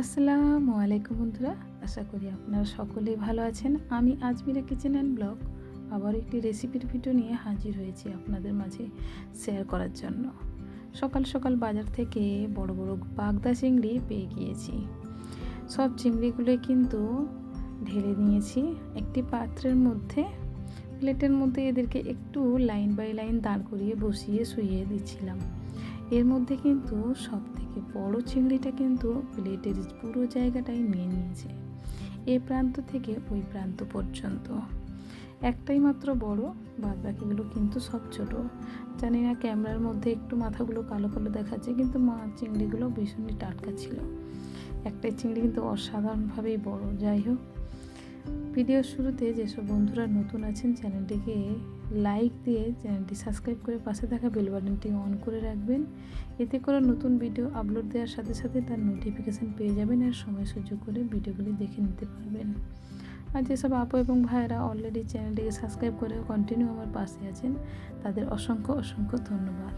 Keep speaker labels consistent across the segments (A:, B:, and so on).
A: আসসালামু আলাইকুম বন্ধুরা, আশা করি আপনারা সকলেই ভালো আছেন। আমি আজমিরা কিচেন অ্যান্ড ব্লগ, আবার একটি রেসিপির ভিডিও নিয়ে হাজির হয়েছি আপনাদের মাঝে শেয়ার করার জন্য। সকাল সকাল বাজার থেকে বড় বড় বাগদা চিংড়ি পেয়ে গিয়েছি। সব চিংড়িগুলো কিন্তু ঢেলে নিয়েছি একটি পাত্রের মধ্যে। প্লেটের মধ্যে এদেরকে একটু লাইন বাই লাইন দাঁড় করিয়ে বসিয়ে শুইয়ে দিচ্ছিলাম। এর মধ্যে কিন্তু সব থেকে বড় চিংড়িটা কিন্তু প্লেটের পুরো জায়গাটাই নিয়ে নিয়েছে, এ প্রান্ত থেকে ওই প্রান্ত পর্যন্ত। একটাই মাত্র বড় বাদ বাকিগুলো কিন্তু সব ছোট। জানি না ক্যামেরার মধ্যে একটু মাথাগুলো কালো কালো দেখাচ্ছে, কিন্তু মা, চিংড়িগুলো ভীষণই টাটকা ছিল। একটাই চিংড়ি কিন্তু অসাধারণভাবেই বড়। যাই হোক, ভিডিওর শুরুতে যেসব বন্ধুরা নতুন আছেন, চ্যানেলটিকে লাইক দিয়ে চ্যানেলটি সাবস্ক্রাইব করে পাশে থাকা বেল বাটনটি অন করে রাখবেন। এতে করে নতুন ভিডিও আপলোড দেওয়ার সাথে সাথে তার নোটিফিকেশান পেয়ে যাবেন আর সময় সুযোগ করে ভিডিওগুলি দেখে নিতে পারবেন। আর যেসব আপু এবং ভাইয়েরা অলরেডি চ্যানেলটিকে সাবস্ক্রাইব করে কন্টিনিউ আমার পাশে আছেন, তাদের অসংখ্য অসংখ্য ধন্যবাদ।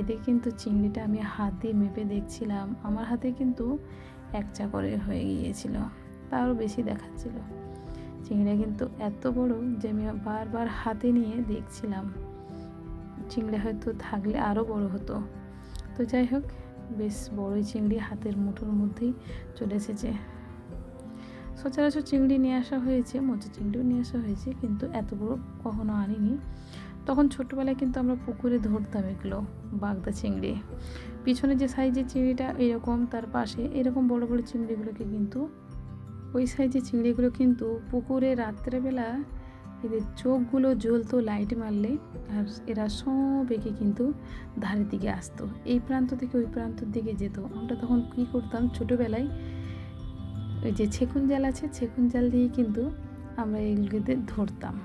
A: এতে কিন্তু চিংড়িটা আমি হাত দিয়ে মেপে দেখছিলাম, আমার হাতে কিন্তু এক চা করে হয়ে গিয়েছিল, তারও বেশি দেখাচ্ছিল। চিংড়ি কিন্তু এত বড় যে আমি বারবার হাতে নিয়ে দেখছিলাম। চিংড়ি হয়তো থাকলে আরও বড় হতো। তো যাই হোক, বেশ বড়ই চিংড়ি হাতের মুঠোর মধ্যেই চলে এসেছে। সচরাচর চিংড়ি নিয়ে আসা হয়েছে, মোচা চিংড়িও নিয়ে আসা হয়েছে, কিন্তু এত বড় কখনো আনিনি। তখন ছোটোবেলায় কিন্তু আমরা পুকুরে ধরতাম এগুলো, বাগদা চিংড়ি। পিছনে যে সাইজের চিংড়িটা এরকম, তার পাশে এরকম বড় বড় চিংড়িগুলোকে কিন্তু ওই সাইজের চিংড়িগুলো কিন্তু পুকুরে রাত্রেবেলা এদের চোখগুলো জ্বলতো লাইট মারলে আর এরা সব এঁকে কিন্তু ধারের দিকে আসতো। এই প্রান্ত থেকে ওই প্রান্তর দিকে যেত। আমরা তখন কী করতাম? ছোটোবেলায় ওই যে ছেকুন জাল আছে, ছেকুন জাল দিয়ে কিন্তু আমরা এগুলোকে ধরতাম।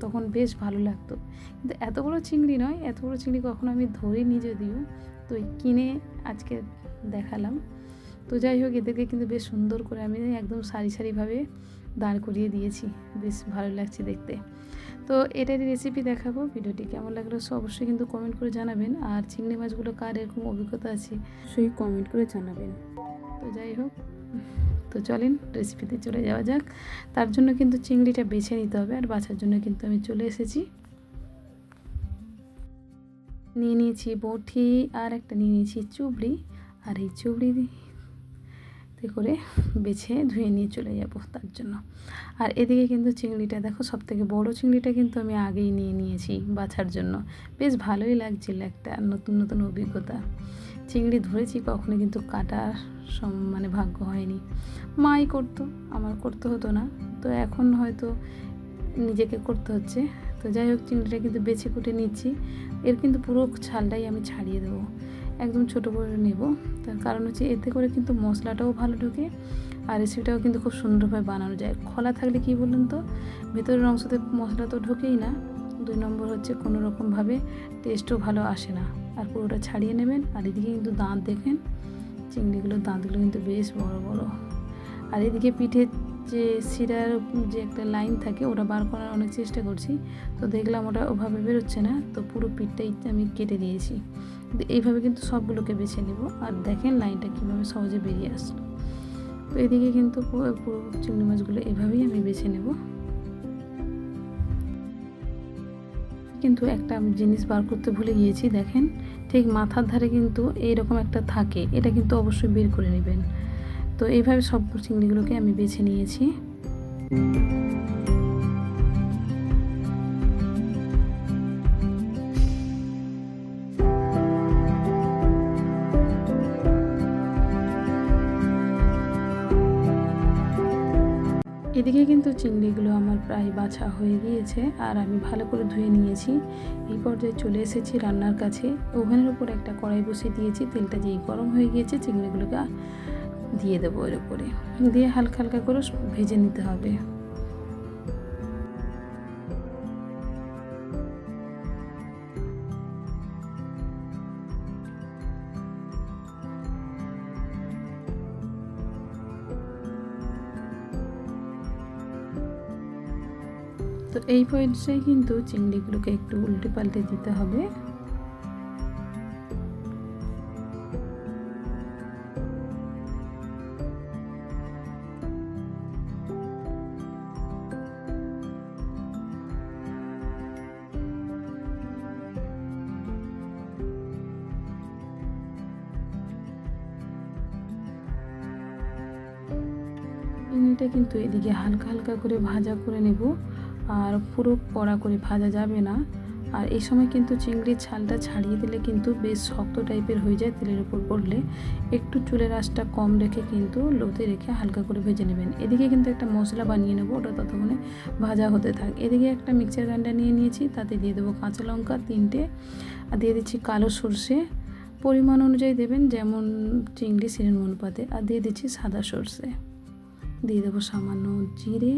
A: তখন বেশ ভালো লাগতো। কিন্তু এত বড় চিংড়ি নয়, এত বড় চিংড়ি কখনো আমি ধরিনি যদিও। তো কিনে আজকে দেখালাম। তো যাই হোক, এদেরকে কিন্তু বেশ সুন্দর করে আমি একদম সারি সারিভাবে দাঁড় করিয়ে দিয়েছি। বেশ ভালো লাগছে দেখতে। তো এটারই রেসিপি দেখাবো। ভিডিওটি কেমন লাগল অবশ্যই কিন্তু কমেন্ট করে জানাবেন। আর চিংড়ি মাছগুলো কার এরকম অভিজ্ঞতা আছে সেই কমেন্ট করে জানাবেন। তো যাই হোক, তো চলেন রেসিপিতে চলে যাওয়া যাক। তার জন্য কিন্তু চিংড়িটা বেছে নিতে হবে আর বাছার জন্য কিন্তু আমি চলে এসেছি। নিয়ে নিয়েছি বটি আর একটা নিয়ে নিয়েছি চুবড়ি। আর এই চুবড়ি করে বেছে ধুয়ে নিয়ে চলে যাব তার জন্য। আর এদিকে কিন্তু চিংড়িটা দেখো সব থেকে বড়ো চিংড়িটা কিন্তু আমি আগেই নিয়ে নিয়েছি বাছার জন্য। বেশ ভালোই লাগছিল একটা নতুন নতুন অভিজ্ঞতা। চিংড়ি ধরেছি, কখনো কিন্তু কাটার সম মানে ভাগ্য হয়নি। মাই করতো, আমার করতে হতো না। তো এখন হয়তো নিজেকে করতে হচ্ছে। তো যাই হোক, চিংড়িটা কিন্তু বেছে কুটে নিচ্ছি। এর কিন্তু পুরো ছালটাই আমি ছাড়িয়ে দেবো। একদম ছোটো করে নেব। তার কারণ হচ্ছে এতে করে কিন্তু মশলাটাও ভালো ঢোকে আর রেসিপিটাও কিন্তু খুব সুন্দরভাবে বানানো যায়। খোলা থাকলে কি বলুন তো? ভেতরের অংশতে মশলা তো ঢোকেই না। দুই নম্বর হচ্ছে কোনো রকমভাবে টেস্টও ভালো আসে না। আর পুরোটা ছাড়িয়ে নেবেন। আর এদিকে কিন্তু দাঁত দেখেন চিংড়িগুলোর দাঁতগুলো কিন্তু বেশ বড় বড়। আর এদিকে পিঠের যে শিরার যে একটা লাইন থাকে, ওটা বার করার অনেক চেষ্টা করছি। তো দেখলাম ওটা ওভাবে বেরোচ্ছে না। তো পুরো পিঠটাই আমি কেটে দিয়েছি। এইভাবে কিন্তু সবগুলোকে বেছে নেব। আর দেখেন লাইনটা কীভাবে সহজে বেরিয়ে আসলো তো এদিকে কিন্তু পুরো চিংড়ি মাছগুলো এভাবেই আমি বেছে নেব। কিন্তু একটা জিনিস বার করতে ভুলে গিয়েছি, দেখেন। ঠিক মাথার ধারে কিন্তু এইরকম একটা থাকে, এটা কিন্তু অবশ্যই বের করে নেবেন। তো এইভাবে সব চিংড়িগুলোকে আমি বেছে নিয়েছি। এদিকে কিন্তু চিংড়িগুলো আমার প্রায় বাছা হয়ে গিয়েছে আর আমি ভালো করে ধুয়ে নিয়েছি। এই পর্যায়ে চলে এসেছি রান্নার কাছে। ওভেনের উপর একটা কড়াই বসিয়ে দিয়েছি। তেলটা যেই গরম হয়ে গিয়েছে চিংড়িগুলোকে দিয়ে দেবো এর উপরে। দিয়ে হালকা হালকা করে ভেজে নিতে হবে। তো এই পয়েন্টসে কিন্তু চিংড়িগুলোকে একটু উল্টে পাল্টে দিতে হবে। চিংড়িটা কিন্তু এদিকে হালকা হালকা করে ভাজা করে নেব। আর পুরো কড়া করে ভাজা যাবে না। আর এই সময় কিন্তু চিংড়ির ছালটা ছাড়িয়ে দিলে কিন্তু বেশ শক্ত টাইপের হয়ে যায় তেলের উপর পড়লে। একটু চুলের আঁচটা কম রেখে কিন্তু লোতে রেখে হালকা করে ভেজে নেবেন। এদিকে কিন্তু একটা মশলা বানিয়ে নেব, ওটা ততক্ষণে ভাজা হতে থাক। এদিকে একটা মিক্সার গ্রাইন্ডার নিয়ে নিয়েছি, তাতে দিয়ে দেবো কাঁচা লঙ্কা তিনটে। আর দিয়ে দিচ্ছি কালো সর্ষে। পরিমাণ অনুযায়ী দেবেন যেমন চিংড়ি সিরেন অনুপাতে আর দিয়ে দিচ্ছি সাদা সর্ষে। দিয়ে দেবো সামান্য জিরে।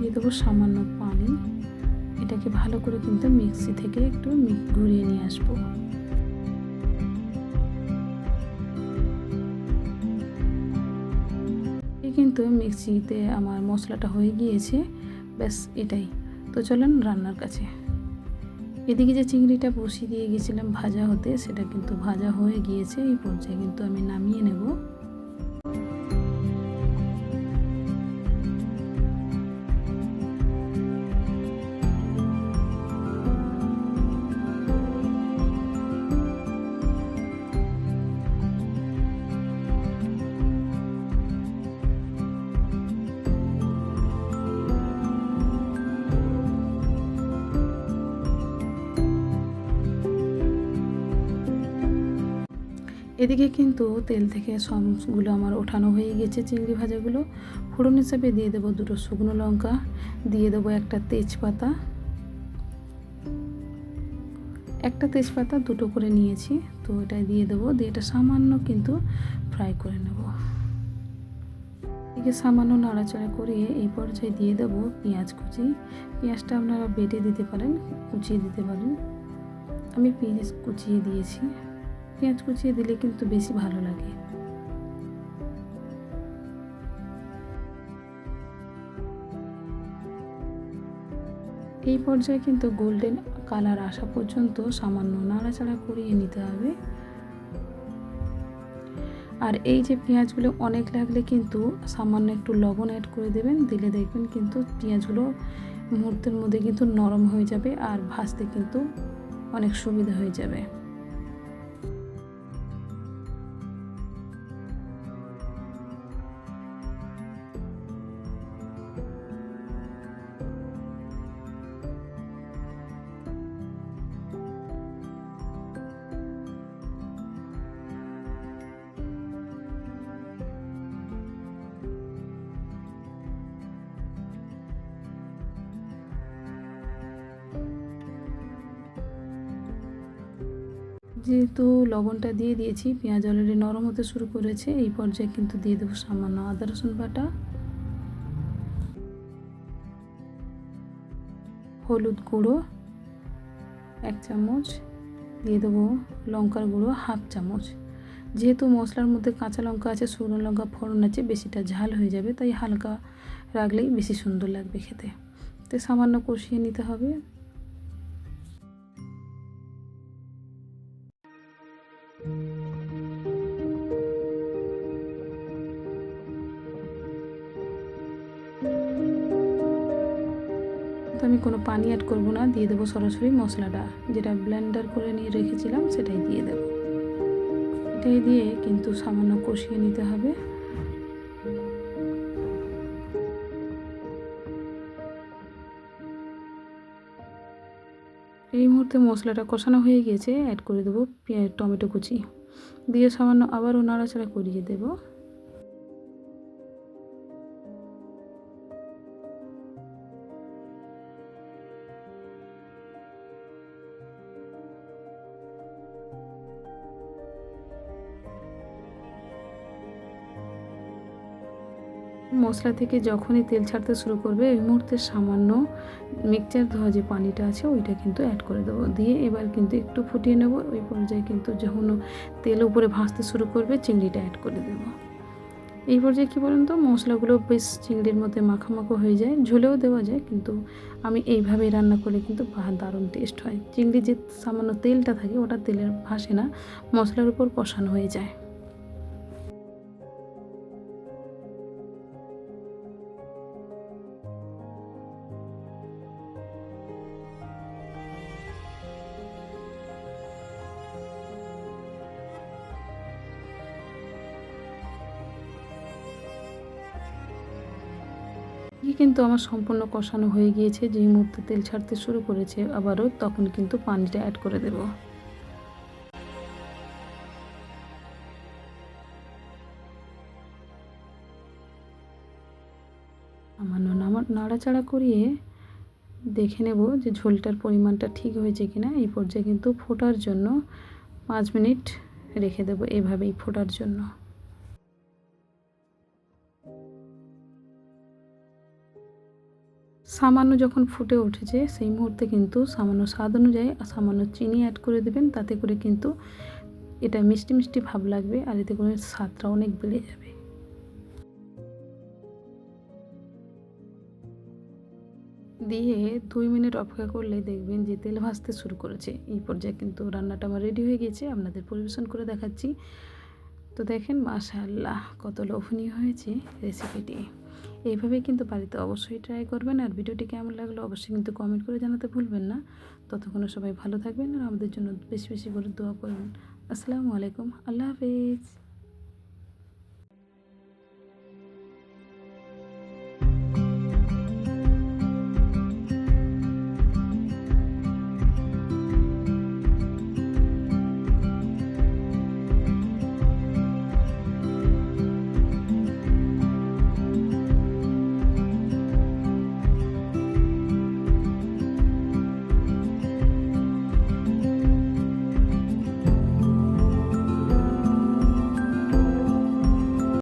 A: দিয়ে দেবো সামান্য পানি। এটাকে ভালো করে কিন্তু মিক্সি থেকে একটু ঘুরিয়ে নিয়ে আসব। কিন্তু মিক্সিতে আমার মশলাটা হয়ে গিয়েছে। ব্যাস, এটাই। তো চলেন রান্নার কাছে। এদিকে যে চিংড়িটা বসিয়ে দিয়ে গেছিলাম ভাজা হতে, সেটা কিন্তু ভাজা হয়ে গিয়েছে। এই পর্যায়ে কিন্তু আমি নামিয়ে নেব। এদিকে কিন্তু তেল থেকে সবগুলো আমার ওঠানো হয়ে গেছে, চিংড়ি ভাজাগুলো। ফোড়ন হিসাবে দিয়ে দেবো দুটো শুকনো লঙ্কা, দিয়ে দেবো একটা তেজপাতা। একটা তেজপাতা দুটো করে নিয়েছি, তো এটা দিয়ে দেবো, দিয়ে এটা সামান্য কিন্তু ফ্রাই করে নেব। এদিকে সামান্য নাড়াচাড়া করিয়ে এই পর্যায়ে দিয়ে দেবো পেঁয়াজ কুচি। পেঁয়াজটা আপনারা বেটে দিতে পারেন, কুচিয়ে দিতে পারেন। আমি পেঁয়াজ কুচিয়ে দিয়েছি। পেঁয়াজ কুচিয়ে দিলে কিন্তু বেশি ভালো লাগে। এই পর্যায়ে কিন্তু গোল্ডেন কালার আসা পর্যন্ত সামান্য নাড়াচাড়া করিয়ে নিতে হবে। আর এই যে পেঁয়াজগুলো অনেক লাগলে কিন্তু সামান্য একটু লবণ অ্যাড করে দেবেন, দিলে দেখবেন কিন্তু পেঁয়াজগুলো মুহূর্তের মধ্যে কিন্তু নরম হয়ে যাবে আর ভাজতে কিন্তু অনেক সুবিধা হয়ে যাবে। যেহেতু লবণটা দিয়ে দিয়েছি, পেঁয়াজ অলরেডি নরম হতে শুরু করেছে, এই পর্যায়ে কিন্তু দিয়ে দেবো সামান্য আদা, রসুন বাটা। হলুদ গুঁড়ো, এক চামচ। দিয়ে দেবো লঙ্কার গুঁড়ো, হাফ চামচ। যেহেতু মশলার মধ্যে কাঁচা লঙ্কা আছে, শুকনো লঙ্কা ফোড়ন আছে, বেশিটা ঝাল হয়ে যাবে, তাই হালকা রাখলেই বেশি সুন্দর লাগবে খেতে। তো সামান্য কষিয়ে নিতে হবে। কোনো পানি অ্যাড করব না, দিয়ে দেবো সরাসরি মশলাটা। যেটা ব্লেন্ডার করে নিয়ে রেখেছিলাম, সেটাই দিয়ে দেবো। এটাই দিয়ে কিন্তু সামান্য কষিয়ে নিতে হবে। এই মুহূর্তে মশলাটা কষানো হয়ে গিয়েছে অ্যাড করে দেবো টমেটো কুচি। দিয়ে সামান্য আবারও নাড়াচাড়া করিয়ে দেবো। মশলা থেকে যখনই তেল ছাড়তে শুরু করবে এই মুহূর্তে সামান্য মিক্সচার ধোয়া যে পানিটা আছে, ওইটা কিন্তু অ্যাড করে দেবো। দিয়ে এবার কিন্তু একটু ফুটিয়ে নেব। ওই পর্যায়ে কিন্তু যখন তেল উপরে ভাজতে শুরু করবে, চিংড়িটা অ্যাড করে দেবো। এই পর্যায়ে কী বলুন তো, মশলাগুলো বেশ চিংড়ির মধ্যে মাখামাখো হয়ে যায়। ঝোলেও দেওয়া যায়, কিন্তু আমি এইভাবে রান্না করে কিন্তু দারুণ টেস্ট হয়। চিংড়ি যে সামান্য তেলটা থাকে, ওটা তেলের ভাসে না, মশলার উপর কষানো হয়ে যায়। ঘি কিন্তু আমার সম্পূর্ণ কষানো হয়ে গিয়েছে, যেই মুহূর্তে তেল ছাড়তে শুরু করেছে, আবারও তখন কিন্তু পানিটা অ্যাড করে দেব। নামা- নাড়াচাড়া করিয়ে দেখে নেব যে ঝোলটার পরিমাণটা ঠিক হয়েছে কিনা। এই পর্যায়ে কিন্তু ফোটার জন্য পাঁচ মিনিট রেখে দেবো, এভাবেই ফোটার জন্য। সামান্য যখন ফুটে উঠেছে, সেই মুহূর্তে কিন্তু সামান্য স্বাদ অনুযায়ী সামান্য চিনি অ্যাড করে দেবেন, তাতে করে কিন্তু এটা মিষ্টি মিষ্টি ভাব লাগবে আর এতে করে স্বাদটা অনেক বেড়ে যাবে। দিয়ে দুই মিনিট অপেক্ষা করলে দেখবেন যে তেল ভাজতে শুরু করেছে। এই পর্যায়ে কিন্তু রান্নাটা আমার রেডি হয়ে গেছে আপনাদের পরিবেশন করে দেখাচ্ছি। তো দেখেন মাশাল্লাহ কত লোভনীয় হয়েছে রেসিপিটি এইভাবে কিন্তু বাড়িতে অবশ্যই ট্রাই করবেন আর ভিডিওটি কেমন লাগল অবশ্যই কিন্তু কমেন্ট করে জানাতে ভুলবেন না। ততক্ষণে সবাই ভালো থাকবেন আর আমাদের জন্য বেশি বেশি করে দোয়া করবেন। আসসালামু আলাইকুম, আল্লাহ হাফেজ।